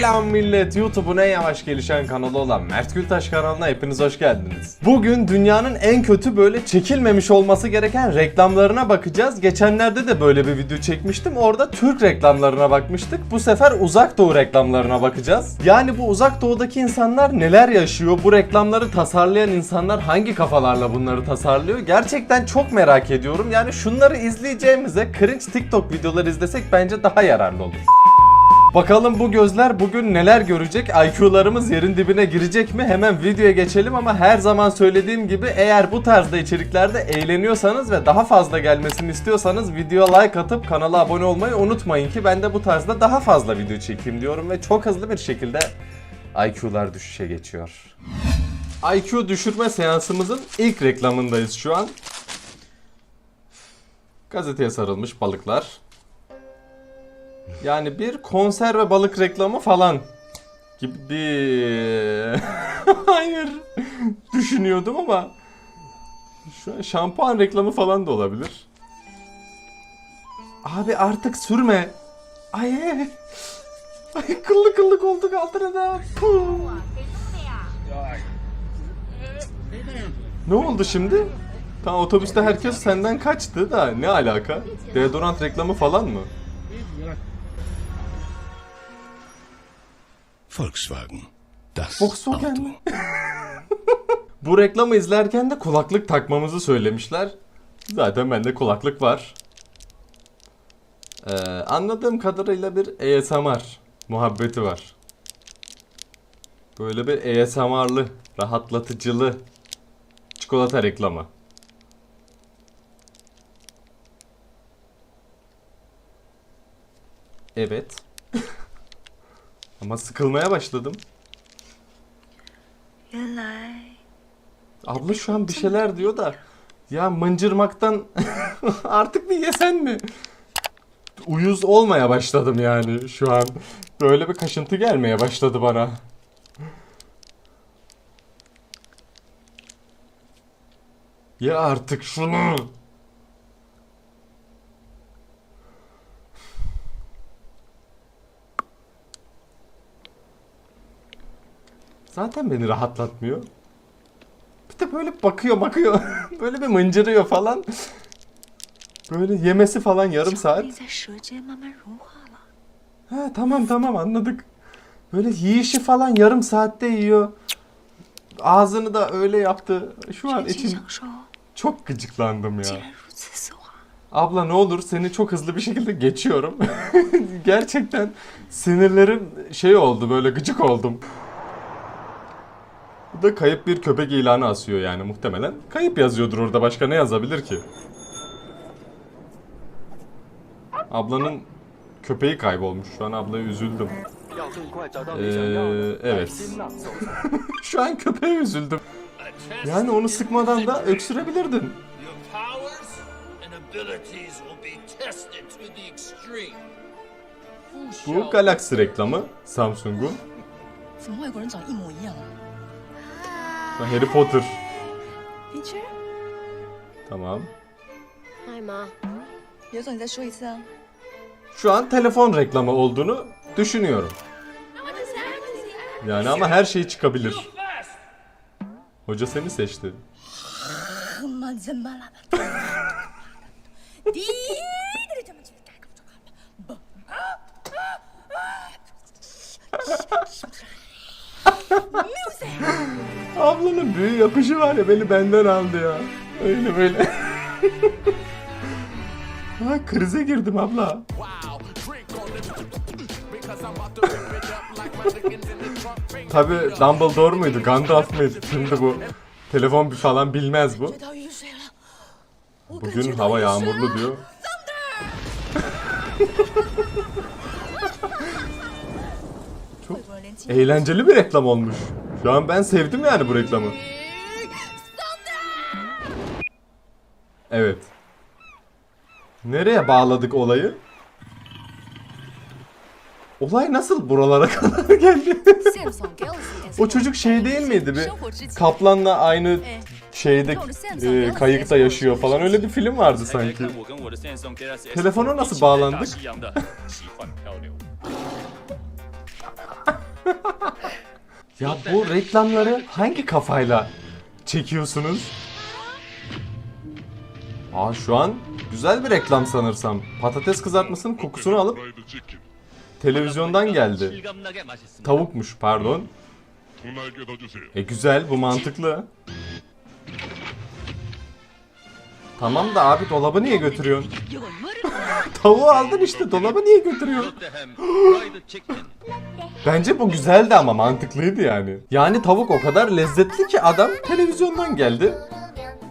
Selam millet YouTube'un en yavaş gelişen kanalı olan Mert Gültaş kanalına hepiniz hoş geldiniz. Bugün dünyanın en kötü böyle çekilmemiş olması gereken reklamlarına bakacağız. Geçenlerde de böyle bir video çekmiştim. Orada Türk reklamlarına bakmıştık. Bu sefer uzak doğu reklamlarına bakacağız. Yani bu uzak doğudaki insanlar neler yaşıyor? Bu reklamları tasarlayan insanlar hangi kafalarla bunları tasarlıyor? Gerçekten çok merak ediyorum. Yani şunları izleyeceğimize cringe TikTok videoları izlesek bence daha yararlı olur. Bakalım bu gözler bugün neler görecek? IQ'larımız yerin dibine girecek mi? Hemen videoya geçelim ama her zaman söylediğim gibi eğer bu tarzda içeriklerde eğleniyorsanız ve daha fazla gelmesini istiyorsanız videoya like atıp kanala abone olmayı unutmayın ki ben de bu tarzda daha fazla video çekeyim diyorum ve çok hızlı bir şekilde IQ'lar düşüşe geçiyor. IQ düşürme seansımızın ilk reklamındayız şu an. Gazeteye sarılmış balıklar. Yani bir konserve balık reklamı falan gibi. Hayır. Düşünüyordum ama şu an şampuan reklamı falan da olabilir. Abi artık sürme. Ay. Ay kıllı kıllık olduk altına da. Ne oldu şimdi? Tam otobüste herkes senden kaçtı da ne alaka? Deodorant reklamı falan mı? Volkswagen. Das Volkswagen Auto. Bu reklamı izlerken de kulaklık takmamızı söylemişler. Zaten bende kulaklık var. Ee, anladığım kadarıyla bir ASMR muhabbeti var. Böyle bir ASMR'lı, rahatlatıcılı çikolata reklamı. Evet. Ama sıkılmaya başladım. Abla şu an bir şeyler diyor da ya mıncırmaktan artık bir yesen mi? Uyuz olmaya başladım yani şu an. Böyle bir kaşıntı gelmeye başladı bana. Ya artık şunu. Zaten beni rahatlatmıyor. Bir de böyle bakıyor bakıyor. böyle bir mıncırıyor falan. Böyle yemesi falan yarım saat. Ha, tamam tamam anladık. Böyle yiyişi falan yarım saatte yiyor. Ağzını da öyle yaptı. Şu an için çok gıcıklandım ya. Abla ne olur seni çok hızlı bir şekilde geçiyorum. Gerçekten sinirlerim şey oldu böyle gıcık oldum. Bu da kayıp bir köpek ilanı asıyor yani muhtemelen. Kayıp yazıyordur orada başka ne yazabilir ki? Ablanın köpeği kaybolmuş. Şu an ablaya üzüldüm. Ee, evet. Şu an köpeğe üzüldüm. Yani onu sıkmadan da öksürebilirdin. Bu galaksi reklamı Samsung'un. Harry Potter. Teacher? Tamam. Hi ma. Şu an telefon reklamı olduğunu düşünüyorum. Yani ama her şey çıkabilir. Hoca seni seçti. bunun büyü yapışı var ya beni benden aldı ya. Öyle böyle. ha krize girdim abla. Tabi Dumbledore muydu? Gandalf mıydı? Şimdi bu telefon bir falan bilmez bu. Bugün hava yağmurlu diyor. Çok eğlenceli bir reklam olmuş. Şu an ben sevdim yani bu reklamı. Evet. Nereye bağladık olayı? Olay nasıl buralara kadar geldi? o çocuk şey değil miydi bir kaplanla aynı şeyde e, kayıkta yaşıyor falan öyle bir film vardı sanki. Telefona nasıl bağlandık? Ya bu reklamları hangi kafayla çekiyorsunuz? Aa şu an güzel bir reklam sanırsam. Patates kızartmasının kokusunu alıp televizyondan geldi. Tavukmuş pardon. E güzel bu mantıklı. Tamam da abi dolabı niye götürüyorsun? Tavuğu aldın işte dolaba niye götürüyor? Bence bu güzeldi ama mantıklıydı yani. Yani tavuk o kadar lezzetli ki adam televizyondan geldi.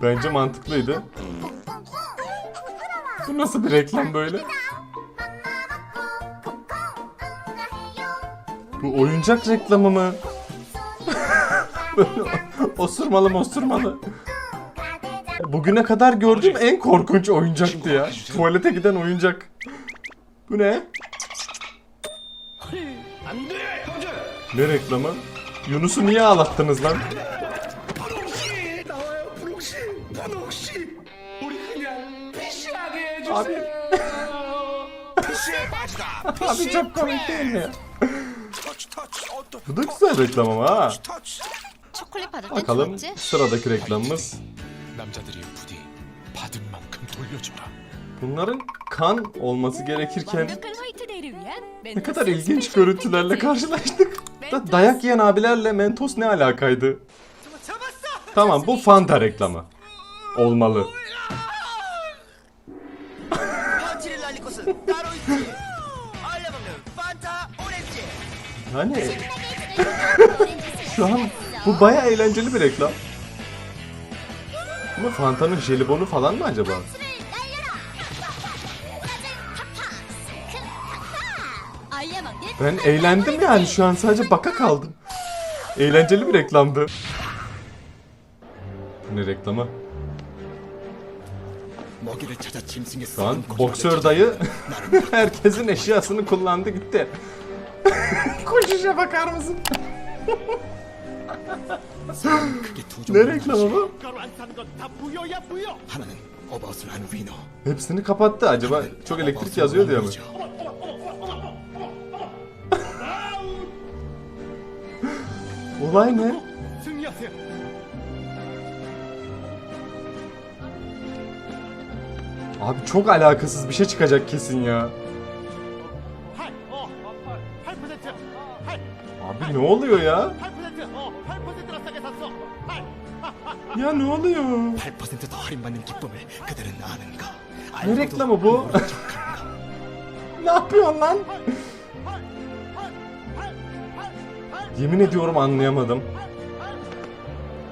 Bence mantıklıydı. Bu nasıl bir reklam böyle? Bu oyuncak reklamı mı? osurmalı osurmalı. Bugüne kadar gördüğüm en korkunç oyuncaktı ya. Tuvalete giden oyuncak. Bu ne? Ne reklamı? Yunus'u niye ağlattınız lan? Abi. Abi çok komik değil mi? Bu da güzel reklam ama ha. Bakalım sıradaki reklamımız 남자들이 부디 받은 만큼 돌려줘라. Bunların kan olması gerekirken 완벽한 화이트데이를 위한 ne kadar ilginç görüntülerle karşılaştık. Da dayak yiyen abilerle Mentos ne alakaydı? Tamam bu Fanta reklamı. Olmalı. 펀치를 날릴 곳은 따로 있지. 알려먹는 판타 오렌지. Yani şu an bu baya eğlenceli bir reklam. Bu Fanta'nın jelibonu falan mı acaba? Ben eğlendim yani şu an sadece baka kaldım. Eğlenceli bir reklamdı. Bu ne reklamı? Şu an boksör dayı herkesin eşyasını kullandı gitti. Koşuşa bakar mısın? 크게 두 Ne 종류로 reklamı bu? 하나는 어바웃을 한 위너. Hepsini kapattı acaba çok elektrik yazıyor diye mi? Olay ne? Abi çok alakasız bir şey çıkacak kesin ya. Abi ne oluyor ya? Ya ne oluyor? 8%더 할인받는 기쁨을 그들은 아는가? Ne reklamı bu? ne yapıyorsun lan? Yemin ediyorum anlayamadım.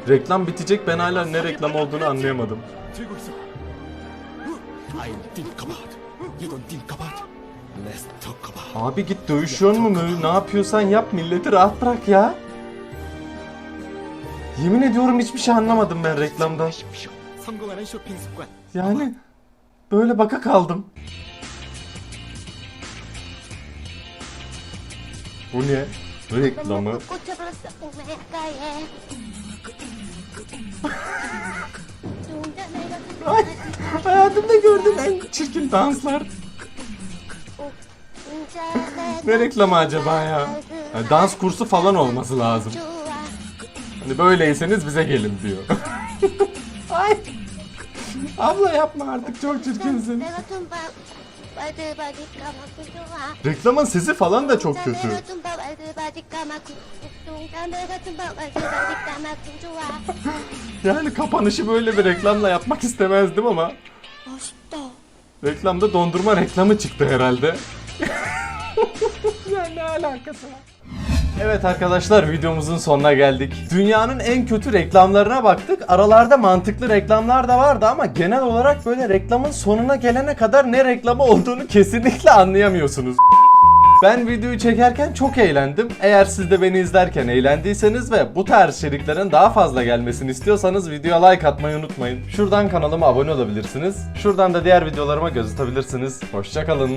Reklam bitecek ben hala ne reklam olduğunu anlayamadım. 들고 있어. I'm think about. You don't think about. Let's talk about. Abi git dövüşüyor mu mu? Ne yapıyorsan yap milleti rahat bırak ya. Yemin ediyorum hiçbir şey anlamadım ben reklamdan. Yani böyle baka kaldım. Bu ne? Reklamı. Ay, hayatımda gördüğüm en çirkin danslar. ne reklamı acaba ya? Yani dans kursu falan olması lazım. Hani böyleyseniz bize gelin diyor. Ay. Abla yapma artık çok çirkinsin. Reklamın sesi falan da çok kötü. yani kapanışı böyle bir reklamla yapmak istemezdim ama. Reklamda dondurma reklamı çıktı herhalde. ya ne alakası var? Evet arkadaşlar videomuzun sonuna geldik. Dünyanın en kötü reklamlarına baktık. Aralarda mantıklı reklamlar da vardı ama genel olarak böyle reklamın sonuna gelene kadar ne reklamı olduğunu kesinlikle anlayamıyorsunuz. Ben videoyu çekerken çok eğlendim. Eğer siz de beni izlerken eğlendiyseniz ve bu tarz içeriklerin daha fazla gelmesini istiyorsanız videoya like atmayı unutmayın. Şuradan kanalıma abone olabilirsiniz. Şuradan da diğer videolarıma göz atabilirsiniz. Hoşçakalın.